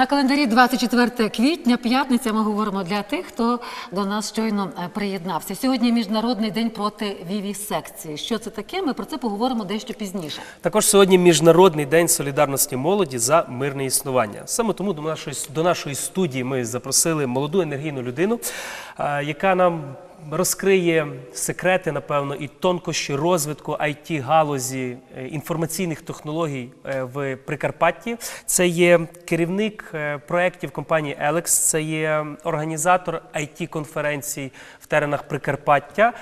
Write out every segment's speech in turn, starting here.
На календарі 24 квітня, п'ятниця. Ми говоримо для тих, хто до нас щойно е, приєднався. Сьогодні міжнародний день проти вівісекції. Що це таке? Ми про це поговоримо дещо пізніше. Також сьогодні Міжнародний день солідарності молоді за мирне існування. Саме тому до нашої до нашої студії ми запросили молоду енергійну людину, е, яка нам розкриє секрети, напевно, і тонкощі розвитку it галузі е, інформаційних технологій е, в Прикарпатті. Це є керівник е, проєктів компанії Елекс, це є організатор it конференцій в теренах Прикарпаття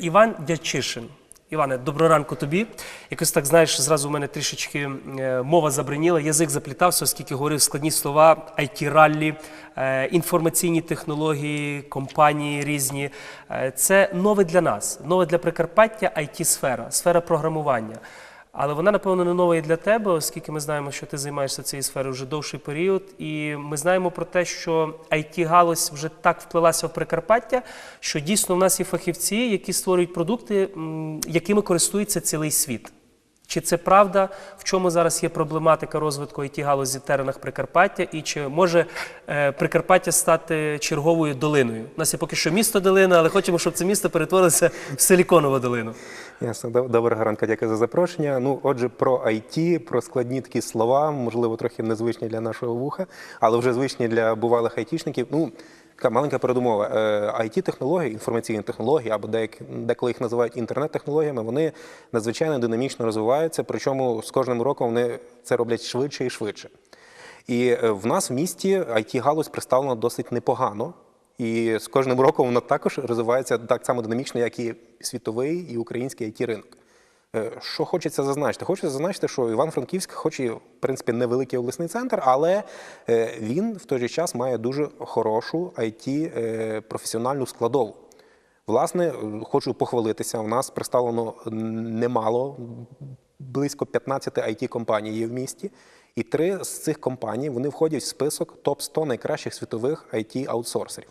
Іван Дячишин. Іване, доброго ранку тобі. Якось так знаєш, зразу у мене трішечки е, мова забриніла, язик заплітався, оскільки говорив складні слова, it раллі е, інформаційні технології, компанії різні. Е, Це нове для нас, нове для Прикарпаття it сфера сфера програмування. Але вона, напевно, не нова і для тебе, оскільки ми знаємо, що ти займаєшся цією сферою вже довший період. І ми знаємо про те, що it галузь вже так вплилася в Прикарпаття, що дійсно в нас є фахівці, які створюють продукти, якими користується цілий світ. Чи це правда, в чому зараз є проблематика розвитку it галузі в теренах Прикарпаття, і чи може е, Прикарпаття стати черговою долиною? У нас є поки що місто долина, але хочемо, щоб це місто перетворилося в силіконову долину. Ясно, Доб- доброго ранку, дякую за запрошення. Ну, отже, про IT, про складні такі слова, можливо, трохи незвичні для нашого вуха, але вже звичні для бувалих айтішників. Ну, така маленька передумова. it технології інформаційні технології, або деколи їх називають інтернет-технологіями, вони надзвичайно динамічно розвиваються, причому з кожним роком вони це роблять швидше і швидше. І е, в нас в місті it галузь представлена досить непогано. І з кожним роком вона також розвивається так само динамічно, як і світовий і український it ринок. Е, Що хочеться зазначити? Хочеться зазначити, що Іван-Франківськ, хоч і в принципі невеликий обласний центр, але е, він в той же час має дуже хорошу it е, професіональну складову. Власне, хочу похвалитися. У нас представлено немало, близько 15 it компаній є в місті, і три з цих компаній вони входять в список топ 100 найкращих світових it аутсорсерів.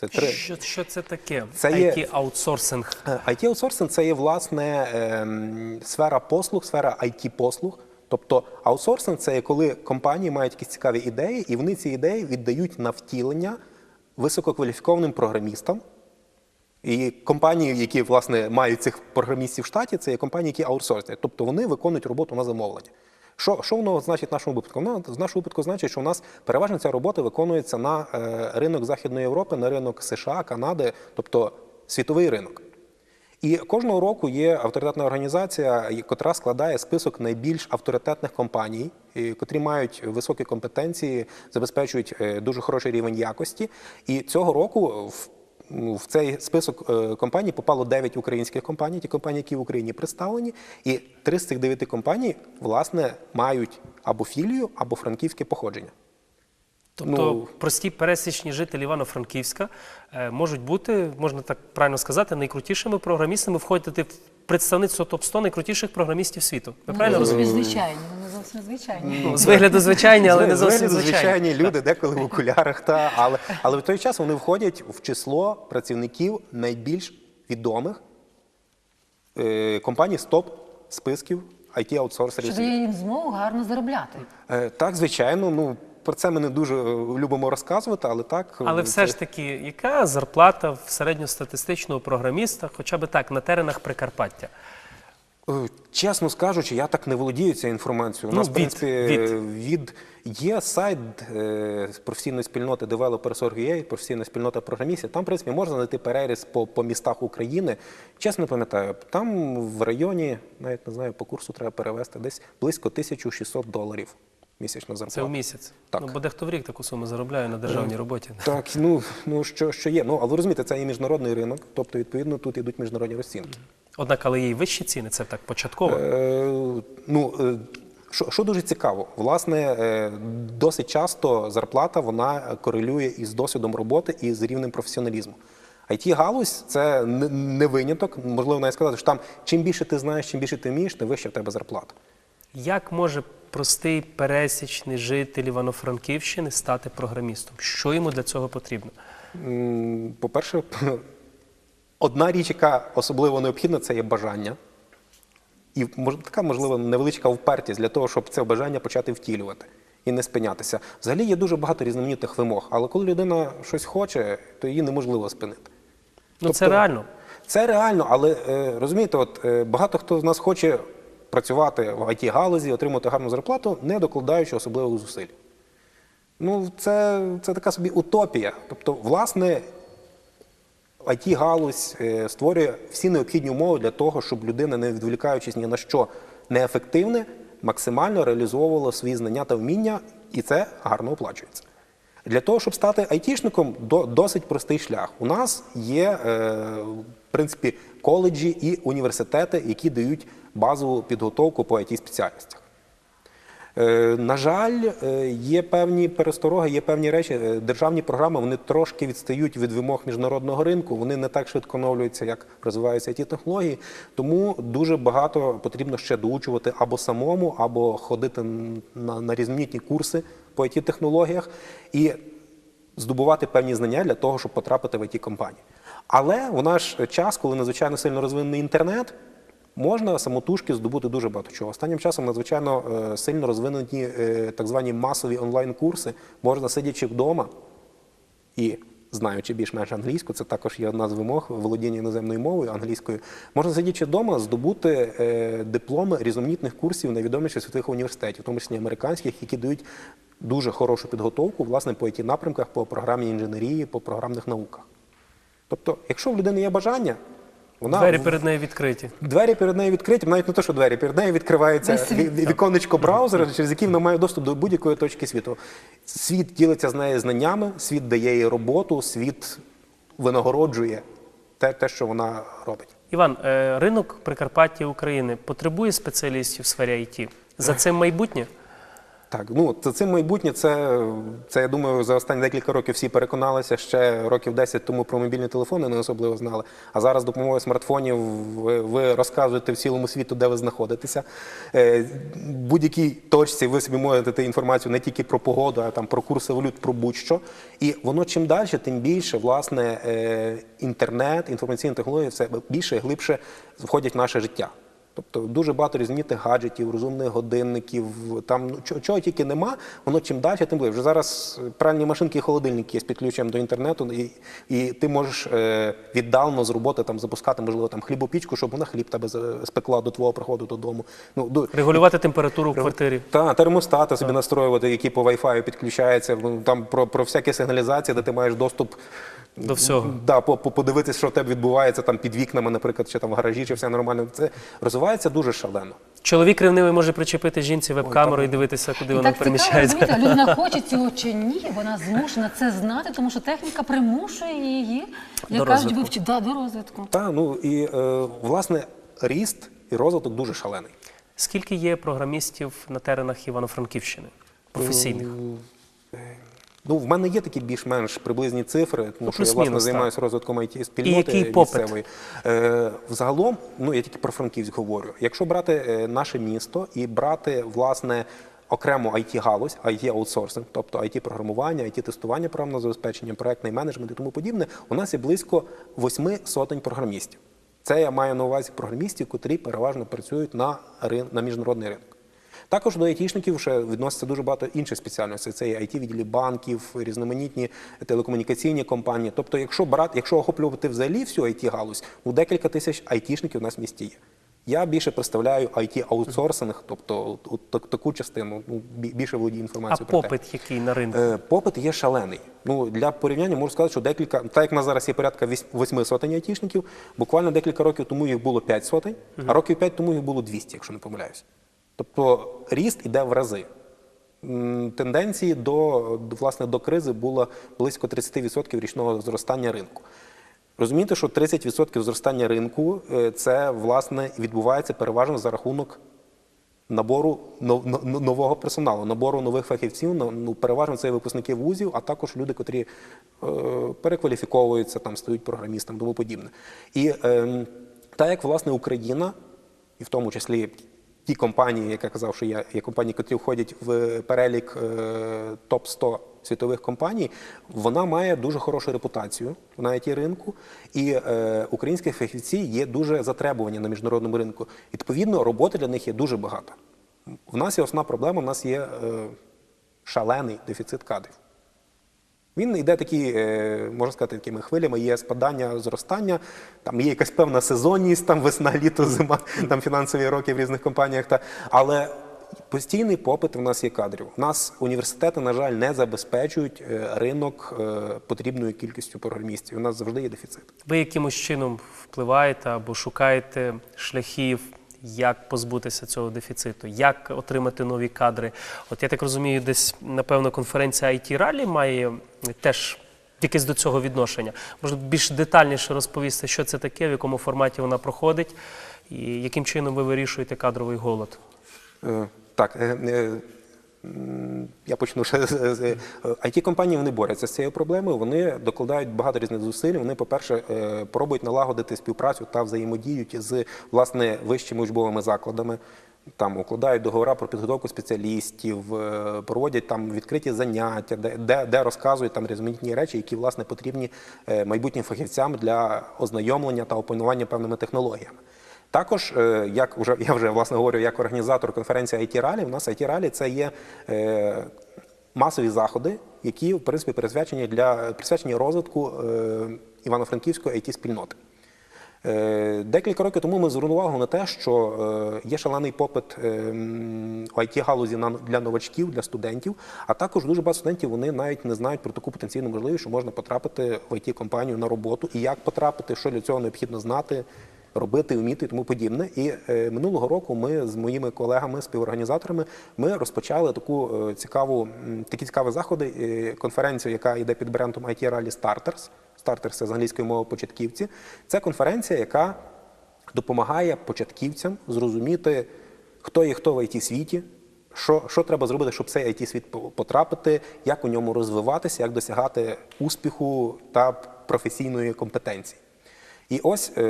Це три. Що, що це таке? Це є- it аутсорсинг. it аутсорсинг це є власне ем, сфера послуг, сфера it послуг. Тобто аутсорсинг це є коли компанії мають якісь цікаві ідеї, і вони ці ідеї віддають на втілення висококваліфікованим програмістам. І компанії, які власне мають цих програмістів в штаті, це є компанії, які аутсорсять. Тобто вони виконують роботу на замовлення. Що, що воно значить в нашому випадку? Воно в нашому випадку значить, що у нас переважно ця робота виконується на е, ринок Західної Європи, на ринок США, Канади, тобто світовий ринок. І кожного року є авторитетна організація, котра складає список найбільш авторитетних компаній, котрі мають високі компетенції, забезпечують е, дуже хороший рівень якості. І цього року в ну, в цей список е, компаній попало 9 українських компаній, ті компанії, які в Україні представлені, і три з цих 9 компаній, власне, мають або філію, або франківське походження. Тобто Ну- прості пересічні жителі Івано-Франківська е, можуть бути, можна так правильно сказати, найкрутішими програмістами, входити в представництво топ-100 найкрутіших програмістів світу. Ви правильно Ну, розумієте? звичайні, вони зовсім звичайні. Ну, з вигляду звичайні, але не зовсім звичайні. звичайні люди, деколи в окулярах, та, але, але в той час вони входять в число працівників найбільш відомих е, компаній з топ-списків IT-аутсорсерів. Що дає їм змогу гарно заробляти. Е, так, звичайно, ну про це ми не дуже е, любимо розказувати, але так. Але е, все ж таки, яка зарплата в середньостатистичного програміста, хоча б так, на теренах Прикарпаття? Е, Чесно скажучи, я так не володію цією інформацією. У Ну, нас, в принципі, від. від є сайт е, професійної спільноти Developers.org.ua, професійна спільнота програмістів. Там, в принципі, можна знайти переріз по, по містах України. Чесно пам'ятаю, там в районі, навіть не знаю, по курсу треба перевести десь близько 1600 доларів місячна зарплата. Це в місяць. Так. Ну, бо дехто в рік таку суму заробляє на державній роботі. Так, ну, ну що, що є. Ну, але розумієте, це є міжнародний ринок, тобто, відповідно, тут йдуть міжнародні розцінки. Однак, але є й вищі ціни, це так початково. Е, ну, е, що, що дуже цікаво, власне, е, досить часто зарплата вона корелює із досвідом роботи і з рівнем професіоналізму. it галузь це не- не виняток. Можливо, навіть сказати, що там чим більше ти знаєш, чим більше ти вмієш, тим вища в тебе зарплата. Як може простий пересічний житель Івано-Франківщини стати програмістом? Що йому для цього потрібно? По-перше, одна річ, яка особливо необхідна, це є бажання. І така, можливо, невеличка впертість для того, щоб це бажання почати втілювати. і не спинятися. Взагалі є дуже багато різноманітних вимог, але коли людина щось хоче, то її неможливо спинити. Ну це Тобто- реально. Це реально, але е, розумієте, от е, багато хто з нас хоче працювати в it галузі отримати гарну зарплату, не докладаючи особливих зусиль. Ну, це, це така собі утопія. Тобто, власне, it галузь е, створює всі необхідні умови для того, щоб людина, не відволікаючись ні на що неефективне, максимально реалізовувала свої знання та вміння, і це гарно оплачується. Для того, щоб стати айтішником, досить простий шлях. У нас є, е, в принципі, коледжі і університети, які дають базову підготовку по it спеціальностях. Е, На жаль, е, є певні перестороги, є певні речі. Державні програми вони трошки відстають від вимог міжнародного ринку. Вони не так швидко оновлюються, як розвиваються ті технології. Тому дуже багато потрібно ще доучувати або самому, або ходити на, на різноманітні курси по it технологіях і здобувати певні знання для того, щоб потрапити в it компанії. Але в наш час, коли надзвичайно сильно розвинений інтернет, можна самотужки здобути дуже багато чого. Останнім часом надзвичайно е, сильно розвинені е, так звані масові онлайн-курси. Можна сидячи вдома і знаючи більш-менш англійську, це також є одна з вимог володіння іноземною мовою англійською. Можна сидячи вдома здобути е, дипломи різноманітних курсів найвідоміших світових університетів, в тому числі американських, які дають дуже хорошу підготовку власне по it напрямках, по програмі інженерії, по програмних науках. Тобто, якщо в людини є бажання, вона Двері перед нею відкриті. Двері перед нею відкриті, навіть не те, що двері, перед нею відкривається віконечко браузера, через який вона має доступ до будь-якої точки світу. Світ ділиться з нею знаннями, світ дає їй роботу, світ винагороджує те, те що вона робить. Іван, е, ринок Прикарпаття України потребує спеціалістів в сфері IT? За цим майбутнє? Так, ну це, це майбутнє. Це, це я думаю, за останні декілька років всі переконалися. Ще років 10 тому про мобільні телефони не особливо знали. А зараз допомогою смартфонів ви, ви розказуєте в цілому світу, де ви знаходитеся. Е, будь-якій точці ви собі можете дати інформацію не тільки про погоду, а там про курси валют, про будь-що. І воно чим далі, тим більше власне е, інтернет, інформаційні технології все більше і глибше входять в наше життя. Тобто дуже багато різноманітних гаджетів, розумних годинників, там ну, чого, чого тільки нема, воно чим далі, тим ближче. Вже зараз пральні машинки і холодильники є з підключенням до інтернету, і, і ти можеш е, віддалено з роботи там запускати, можливо, там хлібопічку, щоб вона хліб тебе спекла до твого приходу додому. Ну, до, Регулювати температуру в квартирі? та, термостати собі настроювати, які по Wi-Fi підключаються. Ну, Там про, про всякі сигналізації, де ти маєш доступ До всього. Да, по- по- подивитися, що в тебе відбувається там під вікнами, наприклад, чи там в гаражі, чи все нормально. Це розвивається дуже шалено. Чоловік ревнивий може причепити жінці веб-камеру і дивитися, куди вона так цікаво, розумієте, людина хоче цього чи ні, вона змушена це знати, тому що техніка примушує її, як кажуть, вивчити да, до розвитку. Та, ну і е, власне ріст і розвиток дуже шалений. Скільки є програмістів на теренах Івано-Франківщини? Професійних? Ну, в мене є такі більш-менш приблизні цифри, тому що я власне займаюся розвитком it спільноти місцевої. Е, взагалом, ну я тільки про Франківськ говорю. Якщо брати е, наше місто і брати власне окремо it галузь it аутсорсинг, тобто it програмування, it тестування програмного забезпечення, проектний менеджмент і тому подібне, у нас є близько восьми сотень програмістів. Це я маю на увазі програмістів, котрі переважно працюють на, рин- на міжнародний ринок. Також до айтішників ще відноситься дуже багато інших спеціальностей. Це і it відділі банків, різноманітні телекомунікаційні компанії. Тобто, якщо брати, якщо охоплювати взагалі всю it галузь, ну декілька тисяч айтішників у нас в місті є. Я більше представляю it аутсорсинг, тобто от, от так- таку частину, ну більше володію А інформацією. про те. попит який на ринку? Е, Попит є шалений. Ну для порівняння можу сказати, що декілька, так як в нас зараз є порядка восьми сотень айтішників, буквально декілька років тому їх було 5 сотень, а років 5 тому їх було 200, якщо не помиляюсь. Тобто ріст іде в рази. Тенденції до, власне, до кризи було близько 30% річного зростання ринку. Розумієте, що 30% зростання ринку е, це власне відбувається переважно за рахунок набору но- но- нового персоналу, набору нових фахівців. Ну, ну, переважно це випускники вузів, а також люди, котрі е, перекваліфіковуються, там стають програмістами, тому подібне. І е, так як власне Україна, і в тому числі ті компанії, як я казав, що є, є компанії, які входять в перелік е, топ 100 світових компаній, вона має дуже хорошу репутацію на it ринку, і е, українські фахівці є дуже затребувані на міжнародному ринку. Відповідно, роботи для них є дуже багато. В нас є основна проблема, в нас є е, шалений дефіцит кадрів. Він йде такі, е, можна сказати, такими хвилями, є спадання, зростання, там є якась певна сезонність, там весна, літо, зима, там фінансові роки в різних компаніях. Та, але постійний попит в нас є кадрів. У нас університети, на жаль, не забезпечують е, ринок е, потрібною кількістю програмістів. У нас завжди є дефіцит. Ви якимось чином впливаєте або шукаєте шляхів, як позбутися цього дефіциту, як отримати нові кадри? От я так розумію, десь напевно конференція IT Rally має теж якесь до цього відношення. Може більш детальніше розповісти, що це таке, в якому форматі вона проходить, і яким чином ви вирішуєте кадровий голод? Е, Так, е, е, я почну ще з- it компанії. Вони борються з цією проблемою. Вони докладають багато різних зусиль. Вони, по-перше, е, пробують налагодити співпрацю та взаємодіють з власне вищими учбовими закладами. Там укладають договори про підготовку спеціалістів, е, проводять там відкриті заняття, де, де, розказують там різноманітні речі, які власне потрібні е, майбутнім фахівцям для ознайомлення та опанування певними технологіями. Також, е, як вже я вже власне говорю, як організатор конференції IT Rally, у нас IT Rally – це є е, масові заходи, які в принципі присвячені для присвячені розвитку е, Івано-Франківської it спільноти. Декілька років тому ми звернули увагу на те, що є шалений попит у it галузі для новачків, для студентів, а також дуже багато студентів вони навіть не знають про таку потенційну можливість, що можна потрапити в it компанію на роботу і як потрапити, що для цього необхідно знати, робити, вміти і тому подібне. І е, минулого року ми з моїми колегами, співорганізаторами, ми розпочали таку е, цікаву, такі цікаві заходи, е, конференцію, яка йде під брендом IT Rally Starters. Starters – це з англійської мови початківці. Це конференція, яка допомагає початківцям зрозуміти, хто є хто в it світі. Що, що треба зробити, щоб цей it світ по- потрапити, як у ньому розвиватися, як досягати успіху та професійної компетенції. І ось е,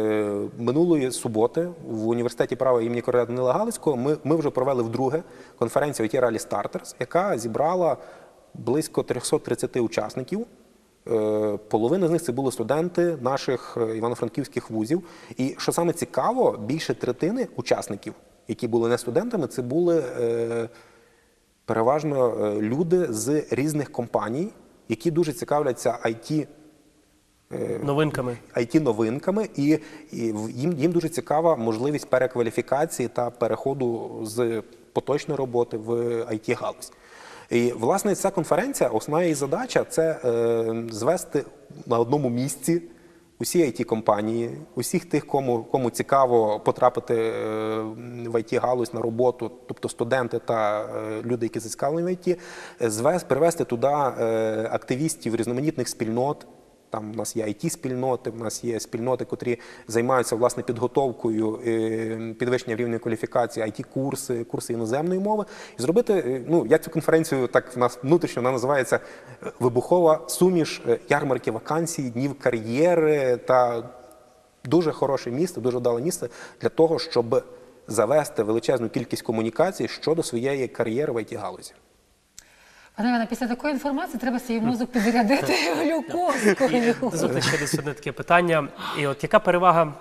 минулої суботи в університеті права імені Короля Данила Галицького ми, ми вже провели вдруге конференцію IT Rally Starters, яка зібрала близько 330 учасників. Е, Половина з них це були студенти наших е, івано-франківських вузів. І що саме цікаво, більше третини учасників, які були не студентами, це були е, переважно е, люди з різних компаній, які дуже цікавляться IT Новинками. it новинками, і, і їм, їм дуже цікава можливість перекваліфікації та переходу з поточної роботи в it галузь. І власне ця конференція, основна її задача це е, звести на одному місці усі it компанії, усіх тих, кому, кому цікаво потрапити е, в it галузь на роботу, тобто студенти та е, люди, які зацікавлені в IT, е, звез, привести туди е, активістів різноманітних спільнот. Там у нас є it спільноти у нас є спільноти, котрі займаються власне підготовкою е, підвищення рівня кваліфікації, it курси курси іноземної мови. І зробити, е, ну я цю конференцію так в нас внутрішньо вона називається е, вибухова суміш ярмарки вакансій, днів кар'єри та дуже хороше місце, дуже вдале місце для того, щоб завести величезну кількість комунікацій щодо своєї кар'єри в it галузі. Пане Іване, після такої інформації треба свій мозок підрядити глюкозкою. Дозвольте ще десь одне таке питання. І от яка перевага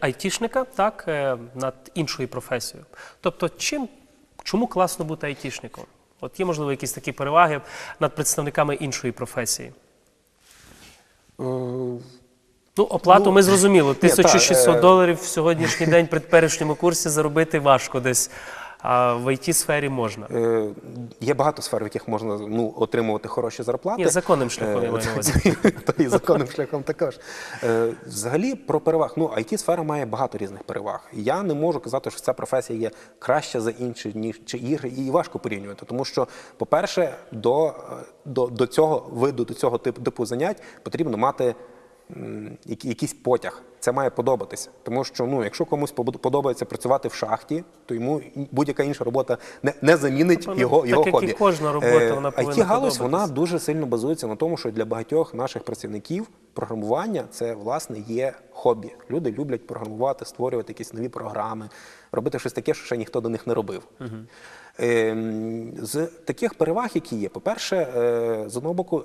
айтішника так, е, над іншою професією? Тобто, чим, чому класно бути айтішником? От є, можливо, якісь такі переваги над представниками іншої професії? Ну, оплату ми зрозуміли. ні, та, 1600 е, доларів в сьогоднішній день при теперішньому курсі заробити важко десь. А в it сфері можна. Е, Є багато сфер, в яких можна ну, отримувати хороші зарплати. Ні, законним шляхом, я маю на увазі. І законним шляхом також. Е, Взагалі про переваг. Ну, it сфера має багато різних переваг. Я не можу казати, що ця професія є краща за інші, ніж чи ігри, і важко порівнювати. Тому що, по-перше, до, е, до, до цього виду, до цього типу, типу занять потрібно мати якийсь потяг. Це має подобатися. Тому що ну, якщо комусь подобається працювати в шахті, то йому будь-яка інша робота не, не замінить Напевно, його, так, його як і кожна робота, Е, вона повинна IT-галузь, вона дуже сильно базується на тому, що для багатьох наших працівників програмування це власне є хобі. Люди люблять програмувати, створювати якісь нові програми, робити щось таке, що ще ніхто до них не робив. Ем, З таких переваг, які є, по-перше, е, з одного боку.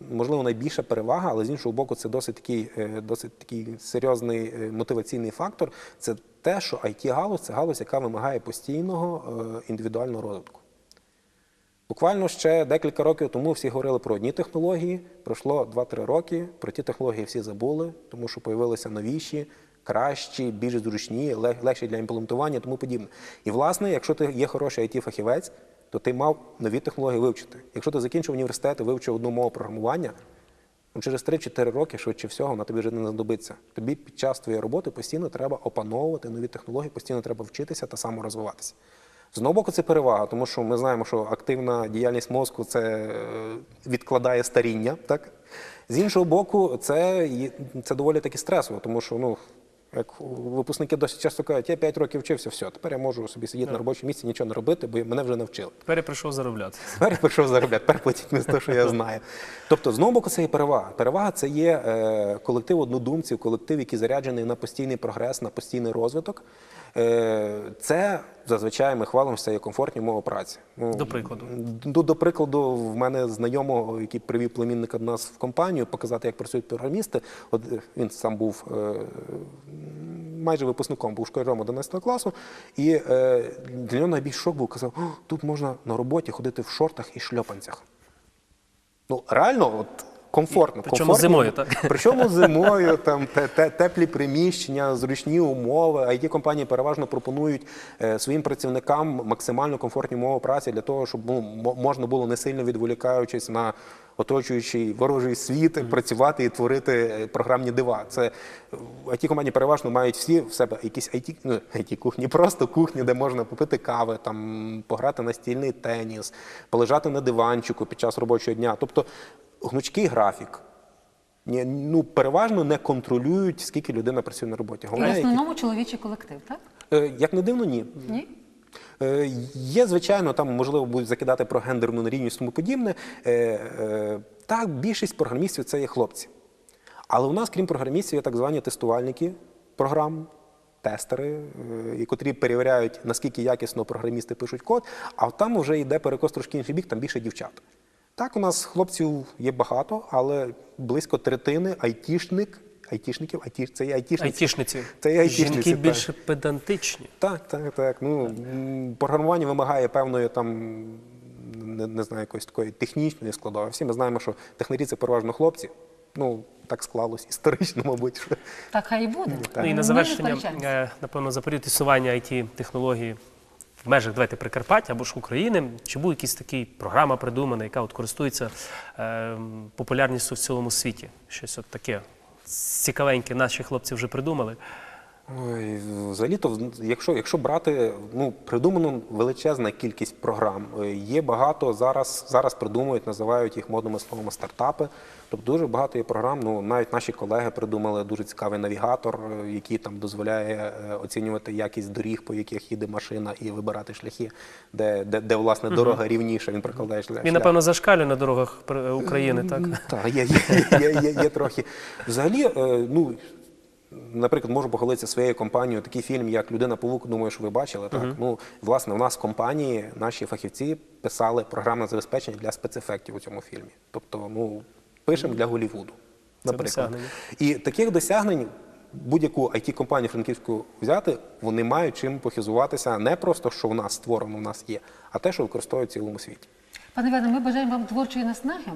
Можливо, найбільша перевага, але з іншого боку, це досить такий, е, досить такий серйозний е, мотиваційний фактор. Це те, що IT-галузь це галузь, яка вимагає постійного е, індивідуального розвитку. Буквально ще декілька років тому всі говорили про одні технології. Пройшло 2-3 роки. Про ті технології всі забули, тому що появилися новіші, кращі, більш зручні, легші для імплементування тому подібне. І власне, якщо ти є хороший it фахівець то ти мав нові технології вивчити. Якщо ти закінчив університет і вивчив одну мову програмування, ну, через 3-4 роки, швидше всього, вона тобі вже не знадобиться. Тобі під час твоєї роботи постійно треба опановувати нові технології, постійно треба вчитися та саморозвиватися. З одного боку, це перевага, тому що ми знаємо, що активна діяльність мозку це е, відкладає старіння. Так? З іншого боку, це, це доволі таки стресово, тому що ну, як випускники досить часто кажуть, я 5 років вчився, все, тепер я можу собі сидіти на робочому місці, нічого не робити, бо мене вже навчили. Тепер я прийшов заробляти. Тепер я прийшов заробляти, тепер платіть мені те, що я знаю. Тобто, знову боку, це є перевага. Перевага це є е, колектив однодумців, колектив, який заряджений на постійний прогрес, на постійний розвиток. Е, це зазвичай ми хвалимося як комфортні умови праці. Ну, До прикладу. До, до прикладу, в мене знайомого, який привів племінника до нас в компанію, показати, як працюють програмісти. От е, він сам був е, майже випускником, був школяром 11 класу. І е, для нього найбільший шок був, казав, тут можна на роботі ходити в шортах і шльопанцях. Ну, реально, от комфортно. Причому комфортно. зимою, так? Причому зимою, там те, те, теплі приміщення, зручні умови. А it компанії переважно пропонують е, своїм працівникам максимально комфортні умови праці для того, щоб ну, мо- можна було не сильно відволікаючись на оточуючий ворожий світ, працювати і творити е, програмні дива. Це it компанії переважно мають всі в себе якісь IT, ну, IT кухні, просто кухні, де можна попити кави, там пограти на стільний теніс, полежати на диванчику під час робочого дня. Тобто гнучкий графік. Ні, ну, переважно не контролюють, скільки людина працює на роботі. І в Головне, які- основному чоловічий колектив, так? Е, як не дивно, ні. Ні? Е, Є, звичайно, там можливо будуть закидати про гендерну нерівність тому подібне. Е, е, Так, більшість програмістів це є хлопці. Але у нас, крім програмістів, є так звані тестувальники програм, тестери, е, котрі перевіряють, наскільки якісно програмісти пишуть код, а там вже йде перекос трошки інший бік, там більше дівчат. Так, у нас хлопців є багато, але близько третини айтішник, айтішників, айті, це є айтішниці. Айтішниці. Це є айтішниці, Жінки так. більше педантичні. Так, так, так. Ну, програмування вимагає певної там, не, не знаю, якоїсь такої технічної складової. Всі ми знаємо, що технарі це переважно хлопці. Ну, так склалось історично, мабуть. Що. Так хай і буде. Ну і на не завершення, е, напевно, за період існування it технології в межах давайте Прикарпаття або ж України, чи був якийсь такий програма придумана, яка от користується е, популярністю в цілому світі? Щось от таке цікавеньке наші хлопці вже придумали. Ой, взагалі-то, якщо, якщо брати, ну, придумано величезна кількість програм. Е, Є багато зараз, зараз придумують, називають їх модними словами стартапи. Тобто дуже багато є програм. Ну, навіть наші колеги придумали дуже цікавий навігатор, е, який там дозволяє е, оцінювати якість доріг, по яких їде машина, і вибирати шляхи, де, де, де власне дорога рівніша, він прокладає шлях. Він, напевно, зашкалює на дорогах України, так? Так, є, є, є, є, є трохи. Взагалі, ну. Наприклад, можу похвалитися своєю компанією. Такий фільм, як Людина Павук, думаю, що ви бачили. Так ну власне, у нас в компанії наші фахівці писали програмне забезпечення для спецефектів у цьому фільмі. Тобто, ну пишемо для Голлівуду, наприклад. І таких досягнень будь-яку it компанію франківську взяти, вони мають чим похизуватися не просто що в нас створено, в нас є, а те, що використовують в цілому світі. Пане Іване, ми бажаємо вам творчої наснаги,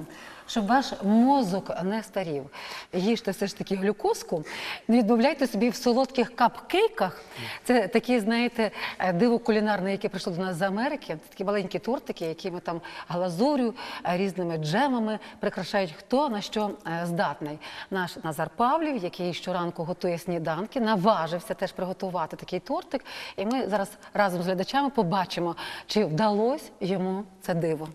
щоб ваш мозок не старів. Їжте все ж таки глюкозку, не відмовляйте собі в солодких капкейках. Це такі, знаєте, е, диво кулінарне, яке прийшло до нас з Америки. Це такі маленькі тортики, якими там глазурю, е, різними джемами прикрашають хто на що е, здатний. Наш Назар Павлів, який щоранку готує сніданки, наважився теж приготувати такий тортик. І ми зараз разом з глядачами побачимо, чи вдалося йому це диво.